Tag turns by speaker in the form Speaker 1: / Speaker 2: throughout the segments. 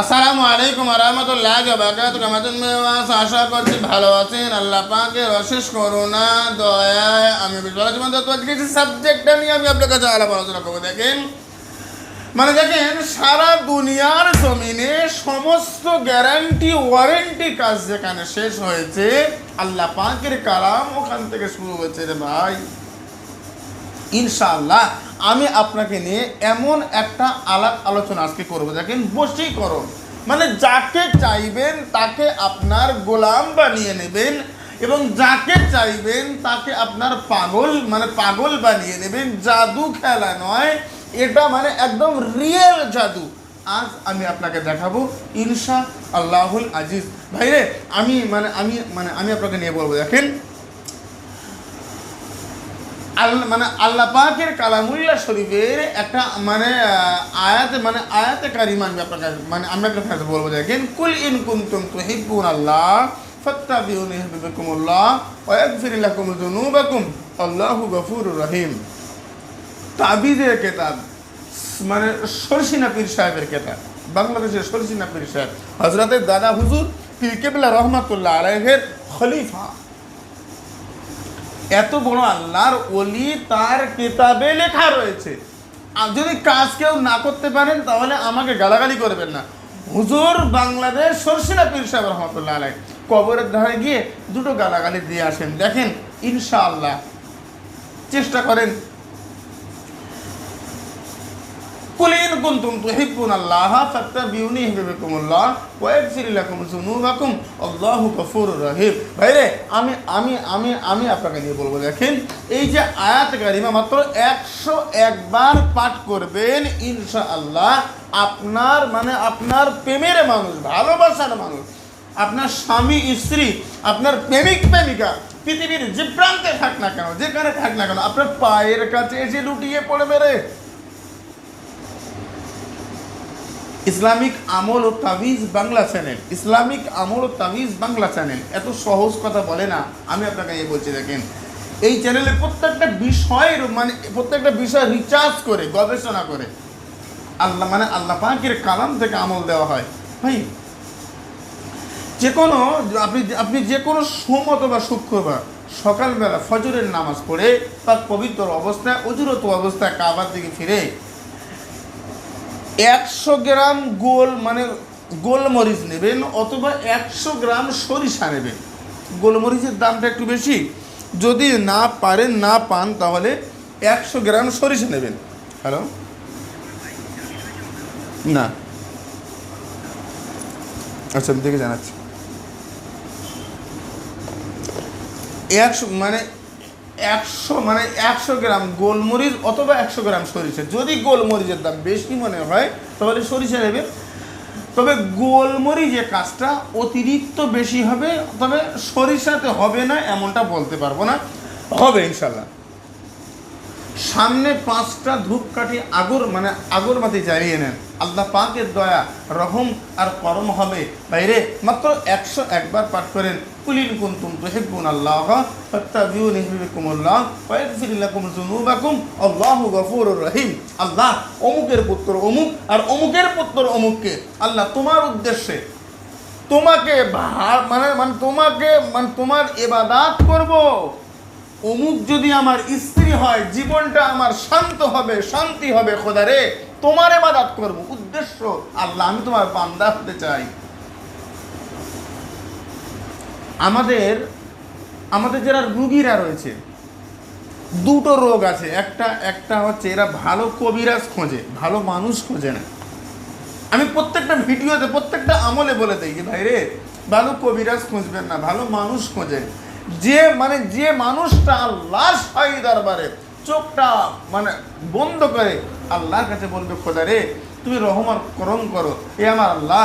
Speaker 1: আসসালামু আলাইকুম রহমতুল্লাহ বাকাত কেমন আশা করছি ভালো আছেন। আল্লাহ পাকের অশেষ করুণা, দয়ায় আমি জীবন যে সাবজেক্টটা নিয়ে আমি আপনার কাছে আলাপ আলোচনা করব, দেখেন। মানে দেখেন, সারা দুনিয়ার জমিনে সমস্ত গ্যারান্টি ওয়ারেন্টি কাজ যেখানে শেষ হয়েছে, আল্লাহ পাকের কালাম ওখান থেকে শুরু হয়েছে রে ভাই। ইনশাআল্লাহ, আমি আপনাকে নিয়ে এমন একটা আলাপ আলোচনা আজকে করব। দেখেন, বশীকরণ। মানে যাকে চাইবেন তাকে আপনার গোলাম বানিয়ে নেবেন এবং যাকে চাইবেন তাকে আপনার পাগল মানে পাগল বানিয়ে নেবেন। জাদু খেলা নয়, এটা মানে একদম রিয়েল জাদু। আজ আমি আপনাকে দেখাবো ইনশা আল্লাহুল আজিজ। ভাইরে, আমি মানে আমি মানে আমি আপনাকে নিয়ে বলব, দেখেন। আল্লাহ মানে আল্লাহ পাকের কালামুল্লাহ শরীফের একটা মানে আয়াতে মানে আয়াতে কারিমা আমি আপনার মানে আমি আপনার কাছে বলব, দেখেন, কুল ইন কুনতুম তুহিব্বুন আল্লাহ, ফাত্তাবিউনি ওয়া ইয়াগফির লাকুম যুনুবাকুম, আল্লাহু গফুরুর রহিম। তাবিজের কেতাব মানে সরসিনা পীর সাহেবের কেতাব, বাংলাদেশের সরসিনা পীর সাহেব হজরতের দাদা হুজুর পীর কেবলা রহমাতুল্লাহ আলাইহের খলিফা। এত বড় আল্লাহর ওলি তার কেতাবে লেখা রয়েছে। যদি কাজ কেউ না করতে পারেন, তাহলে আমাকে গালাগালি করবেন না। হুজুর বাংলাদেশ সরসিনা পীর সাহেব রহমতুল্লাহ আলাই কবরের ধারে গিয়ে দুটো গালাগালি দিয়ে আসেন। দেখেন, ইনশাআল্লাহ। চেষ্টা করেন কুল ইন কুনতুম তুহিব্বুনাল্লাহ ফাত্তাবিউনি ইউহিব্বুকুমুল্লাহ ওয়া ইয়াগফির লাকুম যুনুবাকুম। আল্লাহু গফুরুর রহিম। ভাইরে, আমি আমি আমি আমি আপনাকে নিয়ে বলব, দেখেন, এই যে আয়াত কারিমা মাত্র একশো একবার পাঠ করবেন, ইনশাআল্লাহ আপনার মানে আপনার প্রেমের মানুষ, ভালোবাসার মানুষ, আপনার স্বামী, স্ত্রী, আপনার প্রেমিক, প্রেমিকা, পৃথিবীর যে প্রান্তে থাক না কেন, যেখানে থাক না কেন, আপনার পায়ের কাছে এসে লুটিয়ে পড়বে রে। ইসলামিক আমল ও তাবিজ বাংলা চ্যানেল। ইসলামিক আমল ও তাবিজ বাংলা চ্যানেল। এত সহজ কথা বলে না। আমি আপনাকে এই বলছি, দেখেন। এই চ্যানেলে প্রত্যেকটা বিষয়ের মানে প্রত্যেকটা বিষয় রিচার্জ করে, গবেষণা করে। আল্লাহ মানে আল্লাহ পাকের কালাম থেকে আমল দেওয়া হয়। ভাই যে কোনো আপনি আপনি যে কোনো সোম অথবা শুক্রবার, সকালবেলা ফজরের নামাজ পড়ে, তার পবিত্র অবস্থায়, অজুরত অবস্থায় কাবার দিকে ফিরে একশো গ্রাম গোল মানে গোলমরিচ নেবেন অথবা একশো গ্রাম সরিষা নেবেন। গোলমরিচের দামটা একটু বেশি। যদি না পারেন, না পান, তাহলে একশো গ্রাম সরিষা নেবেন। হ্যালো? না। আচ্ছা আমি দেখে জানাচ্ছি। একশো মানে একশো মানে একশো গ্রাম গোলমরিচ অথবা একশো গ্রাম সরিষা। যদি গোলমরিচের দাম বেশি মনে হয়, তাহলে সরিষা নেবে। তবে গোলমরিচের কাজটা অতিরিক্ত বেশি হবে, তবে সরিষাতে হবে না এমনটা বলতে পারব না। হবে ইনশাল্লাহ সামনে পাঁচটা ধূপকাঠি আগর মানে আগরবাতি জ্বালিয়ে নেন। আল্লাহ পাকের দয়া, রহম আর করম হবে। বাইরে মাত্র একশো একবার পাঠ করেন, কুলিন কুনতুম তুহিব্বুন আল্লাহ, ফাত্তাবিউনি আল্লাহু রহিম। আল্লাহ অমুকের পুত্র অমুক, আর অমুকের পুত্র অমুককে। আল্লাহ তোমার উদ্দেশ্যে তোমাকে মানে মানে তোমাকে মানে তোমার এবাদাত করব। অমুক যদি আমার স্ত্রী হয়, জীবনটা আমার শান্ত হবে, শান্তি হবে, খোদা রে, তোমার এবাদাত করব। উদ্দেশ্য, আল্লাহ, আমি তোমার বান্দা হতে চাই। আমাদের আমাদের যারা রুগীরা রয়েছে, দুটো রোগ আছে। একটা একটা হচ্ছে এরা ভালো কবিরাজ খোঁজে, ভালো মানুষ খোঁজে না। আমি প্রত্যেকটা ভিডিওতে, প্রত্যেকটা আমলে বলে দিই ভাই রে ভালো কবিরাজ খুঁজবেন না, ভালো মানুষ খোঁজেন। যে মানে যে মানুষটা আল্লাহর সাই দরবারে চোখটা মানে বন্ধ করে আল্লাহর কাছে বলবে, খোদা রে, তুমি রহমান করম করো। এ আমার আল্লাহ,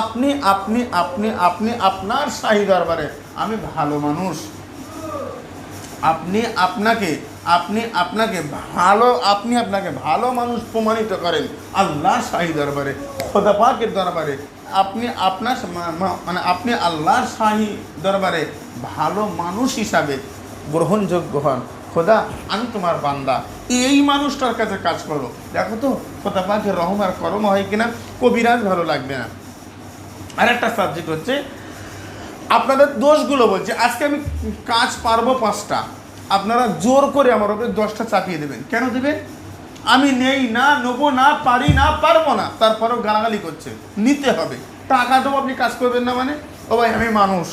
Speaker 1: আপনি আপনি আপনি আপনি আপনার শাহী দরবারে, আমি ভালো মানুষ। আপনি আপনাকে আপনি আপনাকে ভালো, আপনি আপনাকে ভালো মানুষ প্রমাণিত করেন আল্লাহ শাহী দরবারে খোদা পাকের দরবারে। আপনি আপনার মানে আপনি আল্লাহর শাহী দরবারে ভালো মানুষ হিসাবে গ্রহণযোগ্য হন। খোদা, আমি তোমার বান্দা। এই মানুষটার কাছে কাজ করো। দেখো তো, খোদা রহম আর করম হয় কিনা, কবিরাজ ভালো লাগবে না। আর একটা সাবজেক্ট হচ্ছে, আপনাদের দোষগুলো বলছে, আজকে আমি কাজ পারব পাঁচটা। আপনারা জোর করে আমার ওপরে দশটা চাপিয়ে দেবেন। কেন দেবেন? আমি নেই না, নেব না, পারি না, পারব না। তারপরেও গালাগালি করছে। নিতে হবে। টাকা দেবো আপনি, কাজ করবেন না মানে? ও ভাই, আমি মানুষ।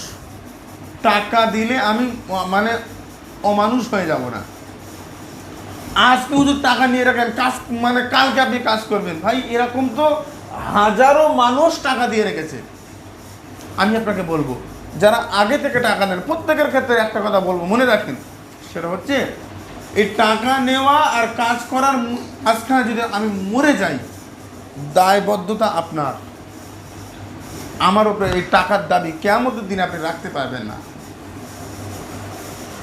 Speaker 1: টাকা দিলে আমি মানে অমানুষ হয়ে যাব না। আজকে হুজুর টাকা নিয়ে রাখেন, কাজ মানে কালকে আপনি কাজ করবেন। ভাই, এরকম তো হাজারো মানুষ টাকা দিয়ে রেখেছে। আমি আপনাকে বলব, যারা আগে থেকে টাকা নেন, প্রত্যেকের ক্ষেত্রে একটা কথা বলব, মনে রাখেন। সেটা হচ্ছে এই টাকা নেওয়া আর কাজ করার মাঝখানে যদি আমি মরে যাই, দায়বদ্ধতা আপনার। আমার উপরে এই টাকার দাবি কেমন দিন আপনি রাখতে পারবেন না।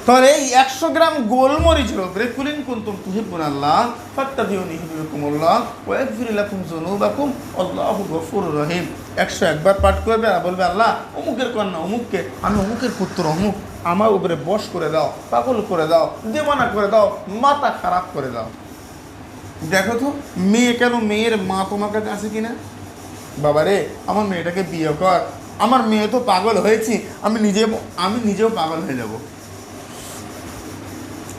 Speaker 1: তাহলে এই একশো গ্রাম গোলমরিচের উপরে কুলিন কুন্তুম তুহিবুন আল্লাহ ফাত্তাবিউনি হিবিকুমুল্লাহ ওয়া ইয়াগফির লাকুম যুনুবাকুম, আল্লাহু গফুরুর রহিম। একশো একবার পাঠ করবে আর বলবে, আল্লাহ, অমুকের কন্যা অমুককে, আমি অমুকের পুত্র অমুক। আমার উপরে বস করে দাও, পাগল করে দাও দেবানা করে দাও, মাথা খারাপ করে দাও। দেখো তো, মেয়ে কেন মেয়ের মা তোমার কাছে আছে কিনা? বাবা রে আমার মেয়েটাকে বিয়ে কর। আমার মেয়ে তো পাগল হয়েছি, আমি নিজে, আমি নিজেও পাগল হয়ে যাব।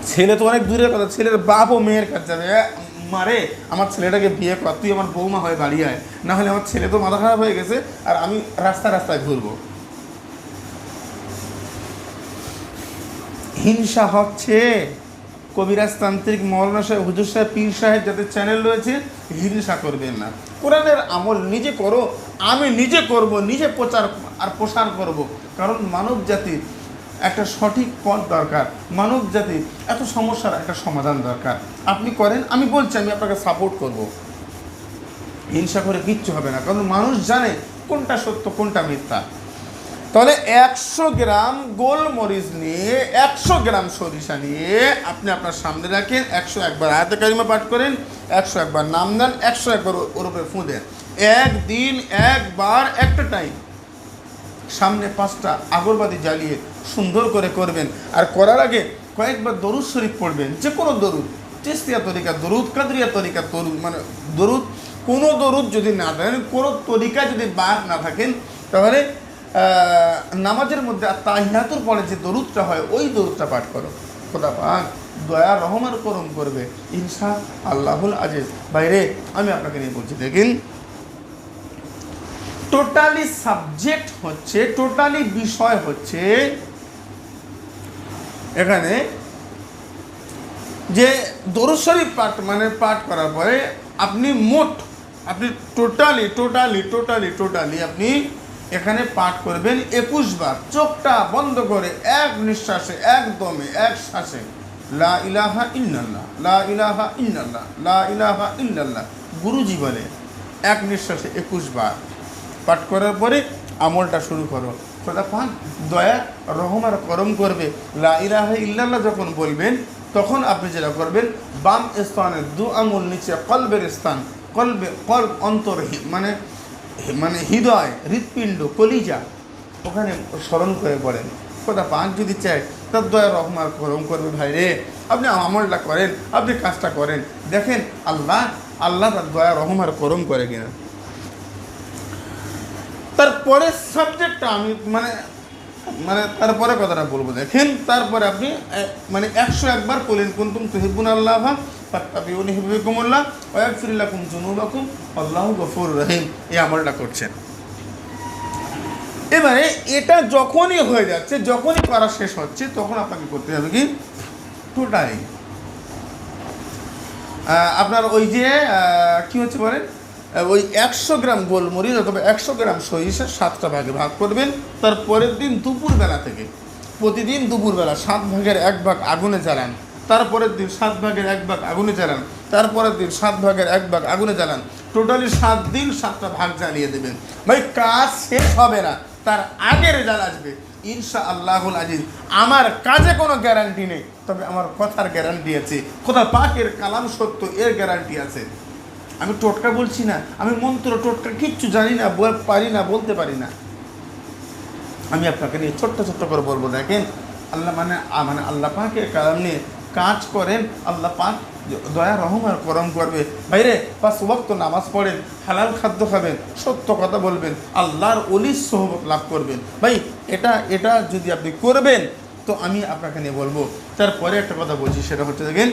Speaker 1: ছেলে তো অনেক দূরের কথা, ছেলের বাপ ও মেয়ের কাছে যাবে। মারে, আমার ছেলেটাকে বিয়ে কর, তুই আমার বৌমা হয়ে বাড়ি আয়। না হলে আমার ছেলে তো মাথা খারাপ হয়ে গেছে, আর আমি রাস্তা রাস্তায় ঘুরবো। হিংসা হচ্ছে। কবিরাজতান্ত্রিক মৌলানা সাহেব, হুজুর সাহেব, পীর সাহেব যাদের চ্যানেল রয়েছে, হিংসা করবেন না। কোরআনের আমল নিজে করো, আমি নিজে করব, নিজে প্রচার আর প্রসার করব। কারণ মানব জাতির একটা সঠিক পথ দরকার। মানব জাতির এত সমস্যার একটা সমাধান দরকার। আপনি করেন, আমি বলছি, আমি আপনাকে সাপোর্ট করব। হিংসা করে কিচ্ছু হবে না। কারণ মানুষ জানে কোনটা সত্য, কোনটা মিথ্যা। তাহলে একশো গ্রাম গোলমরিচ নিয়ে, একশো গ্রাম সরিষা নিয়ে আপনি আপনার সামনে রাখেন, একশো একবার আয়াতে কারিমা পাঠ করেন, একশো একবার নাম দেন, একশো একবার ওর- ওর উপরে ফুঁ দেন। একদিন, একবার, একটা টাইম সামনে পাঁচটা আগরবাতি জ্বালিয়ে সুন্দর করে করবেন। আর করার আগে কয়েকবার দরুদ শরীফ পড়বেন যে কোনো দরুদ চিস্তিয়া তরিকা, দরুদ কাদরিয়া তরিকা দরুদ মানে দরুদ। কোনো দরুদ যদি না থাকেন কোনো তরিকা যদি বাদ না থাকেন, তাহলে নামাজের মধ্যে তাহিয়াতুর পরে যে দরুদটা হয়, ওই দরুদটা পাঠ করো। খোদা পাক দয়া রহমান করম করবে। ইনসা আল্লাহুল আজিজ। বাইরে আমি আপনাকে নিয়ে বলছি, দেখেন টোটালি সাবজেক্ট হচ্ছে টোটালি বিষয় হচ্ছে, এখানে যে দরুদ পাঠ মানে পাঠ করার পরে আপনি মোট, আপনি টোটালি টোটালি টোটালি টোটালি আপনি এখানে পাঠ করবেন একুশ বার। চোখটা বন্ধ করে এক নিঃশ্বাসে একদমে এক শ্বাসে। লা ইলাহা ইল্লাল্লাহ, লা ইলাহা ইল্লাল্লাহ, লা ইলাহা ইল্লাল্লাহ। গুরুজি বলে, এক নিঃশ্বাসে একুশ বার। পাঠ করার পরে আমলটা শুরু করো। খোদা পাক, দয়া রহমার করম করবে। লা ইলাহা ইল্লাল্লাহ যখন বলবেন, তখন আপনি যেটা করবেন, বাম স্থানে দু আঙুল নিচে কলবের স্থান, কলবে, কল অন্তরহিত মানে মানে হৃদয়, হৃৎপিণ্ড, কলিজা ওখানে স্মরণ করে পড়েন। খোদা পাঁচ যদি চায়, তার দয়া রহমার করম করবে ভাই রে। আপনি আমলটা করেন, আপনি কাজটা করেন। দেখেন আল্লাহ আল্লাহ তার দয়া রহমার করম করে কিনা। তারপরের সাবজেক্টটা আমি মানে মানে তারপরে কথাটা বলব, দেখেন তারপরে আপনি মানে একশো একবার কলিন কুন্তুম তুহিবুন আল্লাহ, ফাত্তাবিউনি হিবিকুমুল্লাহ ওয়া ইয়াগফির লাকুম যুনুবাকুম, আল্লাহু গফুরুর রহিম। এই আমলটা করছেন। এবারে এটা যখনই হয়ে যাচ্ছে, যখনই করা শেষ হচ্ছে, তখন আপনাকে করতে হবে কি? টোটালি আপনার ওই যে কি হচ্ছে বলেন? ওই একশো গ্রাম গোলমরিচ অথবা একশো গ্রাম সরিষা সাতটা ভাগে ভাগ করবেন। তার পরের দিন দুপুরবেলা থেকে, প্রতিদিন দুপুরবেলা সাত ভাগের এক ভাগ আগুনে জ্বালান। তারপরের দিন সাত ভাগের এক ভাগ আগুনে জ্বালান। তারপরের দিন সাত ভাগের এক ভাগ আগুনে জ্বালান। টোটালি সাত দিন সাতটা ভাগ জ্বালিয়ে দেবেন। ভাই, কাজ শেষ হবে না। তার আগের রেজাল্ট আসবে। ইনশা আল্লাহুল আজিজ। আমার কাজে কোনো গ্যারান্টি নেই। তবে আমার কথার গ্যারান্টি আছে। কোথা পাকের কালাম সত্য, এর গ্যারান্টি আছে। আমি টোটকা বলছি না, আমি মন্ত্র টোটকা কিচ্ছু জানি না পারি না, বলতে পারি না। আমি আপনাকে নিয়ে ছোট্ট ছোট্ট করে বলব, দেখেন, আল্লাহ মানে মানে আল্লাহ পাকের কালাম নিয়ে কাজ করেন, আল্লাহ পাক দয়া, রহম আর করম করবে। বাইরে পাঁচ ওয়াক্ত নামাজ পড়েন, হালাল খাদ্য খাবেন, সত্য কথা বলবেন, আল্লাহর অলির সহবত লাভ করবেন। ভাই, এটা এটা যদি আপনি করবেন, তো আমি আপনাকে নিয়ে বলব। তারপরে একটা কথা বলছি, সেটা হচ্ছে দেখেন,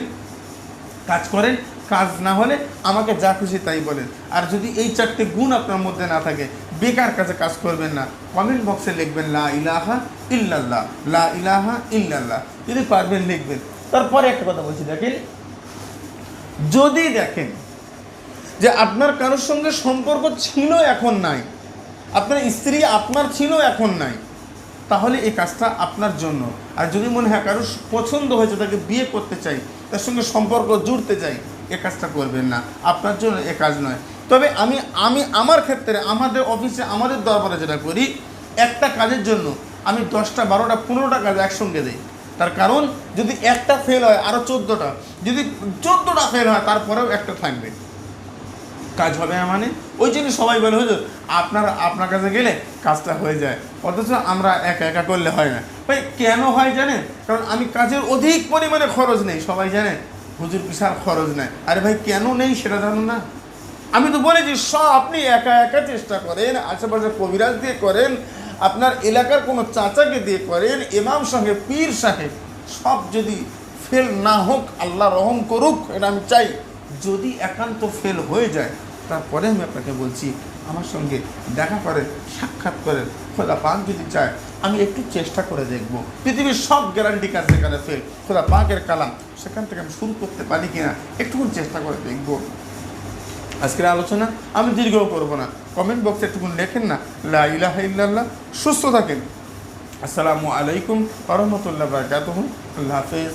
Speaker 1: কাজ করেন কাজ না হলে আমাকে যা খুশি তাই বলেন। আর যদি এই চারটে গুণ আপনার মধ্যে না থাকে, বেকার কাজে কাজ করবেন না। কমেন্ট বক্সে লিখবেন, লা ইলাহা ইল্লাল্লাহ, লা ইলাহা ইল্লাল্লাহ। যদি পারবেন লিখবেন। তারপরে একটা কথা বলছি, দেখেন, যদি দেখেন যে আপনার কারোর সঙ্গে সম্পর্ক ছিল এখন নাই, আপনার স্ত্রী আপনার ছিল এখন নাই, তাহলে এই কাজটা আপনার জন্য। আর যদি মনে হয় কারোর পছন্দ হয়েছে, তাকে বিয়ে করতে চাই, তার সঙ্গে সম্পর্ক জুড়তে চাই এ কাজটা করবেন না। আপনার জন্য এ কাজ নয়। তবে আমি আমি আমার ক্ষেত্রে, আমাদের অফিসে, আমাদের দরবারে যেটা করি, একটা কাজের জন্য আমি দশটা, বারোটা, পনেরোটা কাজ একসঙ্গে দিই। তার কারণ, যদি একটা ফেল হয় আরও চোদ্দোটা। যদি চোদ্দোটা ফেল হয়, তারপরেও একটা থাকবে। কাজ হবে মানে? ওই জন্য সবাই বলে, হুজুর, আপনার আপনার কাছে গেলে কাজটা হয়ে যায়। অথচ আমরা একা একা করলে হয় না। ভাই, কেন হয় জানেন? কারণ আমি কাজের অধিক পরিমাণে খরচ নেই, সবাই জানে হুজুর পিসার খরচ নেয়। আরে ভাই, কেন নেই সেটা জানো না? আমি তো বলেছি সব আপনি একা একা চেষ্টা করেন, আশেপাশে কবিরাজ দিয়ে করেন, আপনার এলাকার কোনো চাচাকে দিয়ে করেন, ইমাম সাহেব, পীর সাহেব, সব যদি ফেল না হোক, আল্লাহ রহম করুক, এটা আমি চাই। যদি একান্ত ফেল হয়ে যায়, তারপরে আমি আপনাকে বলছি আমার সঙ্গে দেখা করেন সাক্ষাৎ করেন খোদা পাক যদি চায়, আমি একটু চেষ্টা করে দেখব। পৃথিবীর সব গ্যারান্টি কাজ যেখানে ফেল খোদা পাকের কালাম, সেখান থেকে আমি শুরু করতে পারি কিনা একটুকুন চেষ্টা করে দেখব। আজকের আলোচনা আমি দীর্ঘ করব না। কমেন্ট বক্সে একটুকুন লেখেন না, লা ইল্লাল্লাহ, সুস্থ থাকেন। আসসালামু আলাইকুম রহমতুল্লাহ বারকাতুহ। আল্লাহ হাফেজ।